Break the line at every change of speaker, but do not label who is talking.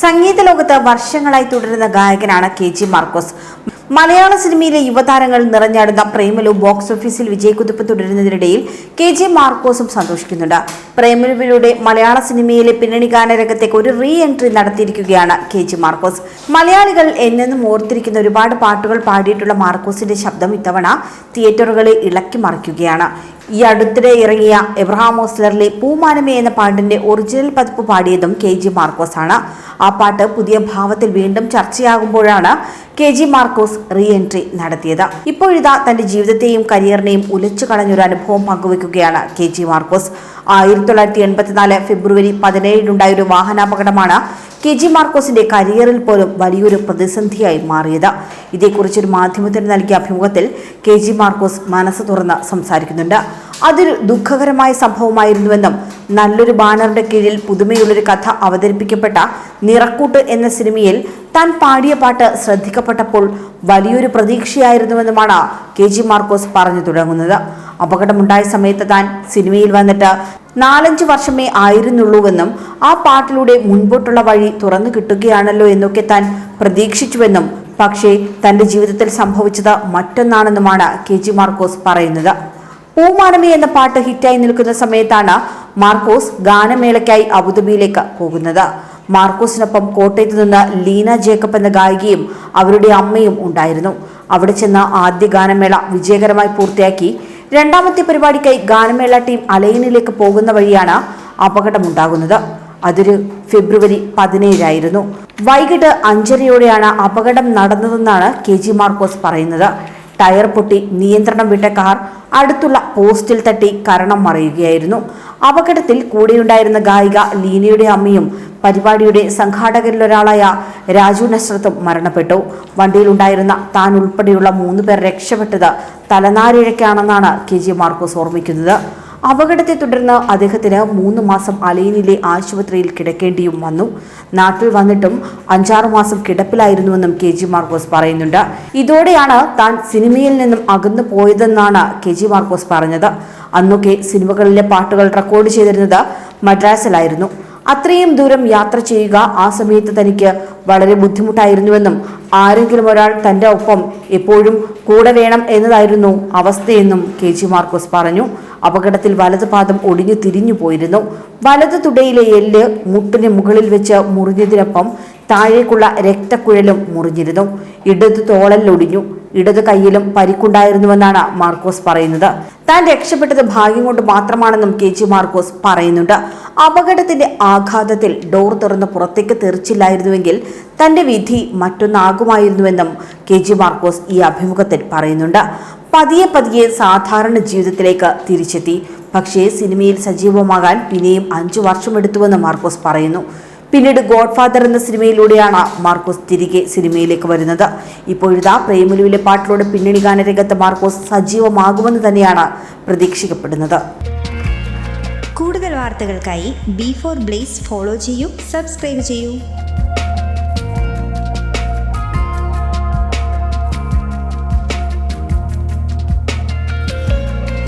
സംഗീത ലോകത്ത് വർഷങ്ങളായി തുടരുന്ന ഗായകനാണ് കെ ജി മാർക്കോസ്. മലയാള സിനിമയിലെ യുവതാരങ്ങൾ നിറഞ്ഞാടുന്ന പ്രേമലു ബോക്സ് ഓഫീസിൽ വിജയക്കുതിപ്പ് തുടരുന്നതിനിടയിൽ കെ ജി മാർക്കോസും സന്തോഷിക്കുന്നുണ്ട്. പ്രേമലുവിലൂടെ മലയാള സിനിമയിലെ പിന്നണി ഗാനരംഗത്തേക്ക് ഒരു റീ എൻട്രി നടത്തിയിരിക്കുകയാണ് കെ ജി മാർക്കോസ്. മലയാളികൾ എന്നെന്നും ഓർത്തിരിക്കുന്ന ഒരുപാട് പാട്ടുകൾ പാടിയിട്ടുള്ള മാർക്കോസിന്റെ ശബ്ദം ഇത്തവണ തിയേറ്ററുകളെ ഇളക്കി മറിക്കുകയാണ്. ഈ അടുത്തിടെ ഇറങ്ങിയ എബ്രഹാം ഓസ്ലറിലെ പൂമാനമേ എന്ന പാട്ടിന്റെ ഒറിജിനൽ പതിപ്പ് പാടിയതും കെ ജി മാർക്കോസ് ആണ് ആ പാട്ട് പുതിയ ഭാവത്തിൽ വീണ്ടും ചർച്ചയാകുമ്പോഴാണ് K G Markose re entry നടത്തിയത്. ഇപ്പോഴിതാ തന്റെ ജീവിതത്തെയും കരിയറിനെയും ഉലച്ചു കളഞ്ഞൊരു അനുഭവം പങ്കുവെക്കുകയാണ് കെ ജി മാർക്കോസ്. ആയിരത്തി തൊള്ളായിരത്തി എൺപത്തിനാല് ഫെബ്രുവരി പതിനേഴിനുണ്ടായ ഒരു വാഹനാപകടമാണ് കെ ജി മാർക്കോസിന്റെ കരിയറിൽ പോലും വലിയൊരു പ്രതിസന്ധിയായി മാറിയത്. ഇതേക്കുറിച്ചൊരു മാധ്യമത്തിന് നൽകിയ അഭിമുഖത്തിൽ കെ ജി മാർക്കോസ് മനസ്സ് തുറന്ന് സംസാരിക്കുന്നുണ്ട്. അതൊരു ദുഃഖകരമായ സംഭവമായിരുന്നുവെന്നും നല്ലൊരു ബാനറിന്റെ കീഴിൽ പുതുമയുള്ളൊരു കഥ അവതരിപ്പിക്കപ്പെട്ട നിറക്കൂട്ട് എന്ന സിനിമയിൽ താൻ പാടിയ പാട്ട് ശ്രദ്ധിക്കപ്പെട്ടപ്പോൾ വലിയൊരു പ്രതീക്ഷയായിരുന്നുവെന്നുമാണ് കെ ജി മാർക്കോസ് പറഞ്ഞു തുടങ്ങുന്നത്. അപകടമുണ്ടായ സമയത്ത് താൻ സിനിമയിൽ വന്നിട്ട് നാലഞ്ച് വർഷമേ ആയിരുന്നുള്ളൂവെന്നും ആ പാട്ടിലൂടെ മുൻപോട്ടുള്ള വഴി തുറന്നു കിട്ടുകയാണല്ലോ എന്നൊക്കെ താൻ പ്രതീക്ഷിച്ചുവെന്നും പക്ഷേ തന്റെ ജീവിതത്തിൽ സംഭവിച്ചത് മറ്റൊന്നാണെന്നുമാണ് കെ ജി മാർക്കോസ് പറയുന്നത്. പൂമാനമി എന്ന പാട്ട് ഹിറ്റായി നിൽക്കുന്ന സമയത്താണ് മാർക്കോസ് ഗാനമേളയ്ക്കായി അബുദാബിയിലേക്ക് പോകുന്നത്. മാർക്കോസിനൊപ്പം കോട്ടയത്ത് നിന്ന് ലീന ജേക്കബ് എന്ന ഗായികയും അവരുടെ അമ്മയും ഉണ്ടായിരുന്നു. അവിടെ ചെന്ന ആദ്യ ഗാനമേള വിജയകരമായി പൂർത്തിയാക്കി രണ്ടാമത്തെ പരിപാടിക്കായി ഗാനമേള ടീം അലൈനിലേക്ക് പോകുന്ന വഴിയാണ് അപകടമുണ്ടാകുന്നത്. അതൊരു ഫെബ്രുവരി പതിനേഴായിരുന്നു. വൈകിട്ട് അഞ്ചരയോടെയാണ് അപകടം നടന്നതെന്നാണ് കെ ജി മാർക്കോസ് പറയുന്നത്. ടയർ പൊട്ടി നിയന്ത്രണം വിട്ട കാർ അടുത്തുള്ള പോസ്റ്റിൽ തട്ടി കരണം മറിയുകയായിരുന്നു. അപകടത്തിൽ കൂടെയുണ്ടായിരുന്ന ഗായിക ലീനയുടെ അമ്മയും പരിപാടിയുടെ സംഘാടകരിലൊരാളായ രാജു നസ്രത്തും മരണപ്പെട്ടു. വണ്ടിയിലുണ്ടായിരുന്ന താൻ ഉൾപ്പെടെയുള്ള മൂന്ന് പേർ രക്ഷപ്പെട്ടത് തലനാരിഴയ്ക്കാണെന്നാണ് കെ ജി മാർക്കോസ് ഓർമ്മിക്കുന്നത്. അപകടത്തെ തുടർന്ന് അദ്ദേഹത്തിന് മൂന്ന് മാസം അലൈനിലെ ആശുപത്രിയിൽ കിടക്കേണ്ടിയും വന്നു. നാട്ടിൽ വന്നിട്ടും അഞ്ചാറ് മാസം കിടപ്പിലായിരുന്നുവെന്നും കെ ജി മാർക്കോസ് പറയുന്നുണ്ട്. ഇതോടെയാണ് താൻ സിനിമയിൽ നിന്നും അകന്നു പോയതെന്നാണ് കെ ജി മാർക്കോസ് പറഞ്ഞത്. അന്നൊക്കെ സിനിമകളിലെ പാട്ടുകൾ റെക്കോർഡ് ചെയ്തിരുന്നത് മദ്രാസിലായിരുന്നു. അത്രയും ദൂരം യാത്ര ചെയ്യുക ആ സമയത്ത് തനിക്ക് വളരെ ബുദ്ധിമുട്ടായിരുന്നുവെന്നും ആരെങ്കിലും ഒരാൾ തന്റെ ഒപ്പം എപ്പോഴും കൂടെ വേണം എന്നതായിരുന്നു അവസ്ഥയെന്നും കെ ജി മാർക്കോസ് പറഞ്ഞു. അപകടത്തിൽ വലത് പാദം ഒടിഞ്ഞു തിരിഞ്ഞു പോയിരുന്നു. വലത് തുടയിലെ എല്ല് മുട്ടിന് മുകളിൽ വെച്ച് മുറിഞ്ഞതിനൊപ്പം താഴേക്കുള്ള രക്തക്കുഴലും മുറിഞ്ഞിരുന്നു. ഇടത് തോളലിലൊടിഞ്ഞു ഇടത് കൈയിലും പരിക്കുണ്ടായിരുന്നുവെന്നാണ് മാർക്കോസ് പറയുന്നത്. താൻ രക്ഷപ്പെട്ടത് ഭാഗ്യം കൊണ്ട് മാത്രമാണെന്നും കെ ജി മാർക്കോസ് പറയുന്നുണ്ട്. അപകടത്തിന്റെ ആഘാതത്തിൽ ഡോർ തുറന്ന് പുറത്തേക്ക് തെറിച്ചില്ലായിരുന്നുവെങ്കിൽ തന്റെ വിധി മറ്റൊന്നാകുമായിരുന്നുവെന്നും കെ ജി മാർക്കോസ് ഈ അഭിമുഖത്തിൽ പറയുന്നുണ്ട്. പതിയെ പതിയെ സാധാരണ ജീവിതത്തിലേക്ക് തിരിച്ചെത്തി. പക്ഷേ സിനിമയിൽ സജീവമാകാൻ പിന്നെയും അഞ്ചു വർഷമെടുത്തുവെന്ന് മാർക്കോസ് പറയുന്നു. പിന്നീട് ഗോഡ്ഫാദർ എന്ന സിനിമയിലൂടെയാണ് മാർക്കോസ് തിരികെ സിനിമയിലേക്ക് വരുന്നത്. ഇപ്പോഴിതാ പ്രേമലുവിലെ പാട്ടിലൂടെ പിന്നണി ഗാനരംഗത്ത് മാർക്കോസ് സജീവമാകുമെന്ന് തന്നെയാണ് പ്രതീക്ഷിക്കപ്പെടുന്നത്.
കൂടുതൽ വാർത്തകൾക്കായി ബി ഫോർ ബ്ലേസ് ഫോളോ ചെയ്യൂ സബ്സ്ക്രൈബ് ചെയ്യൂ.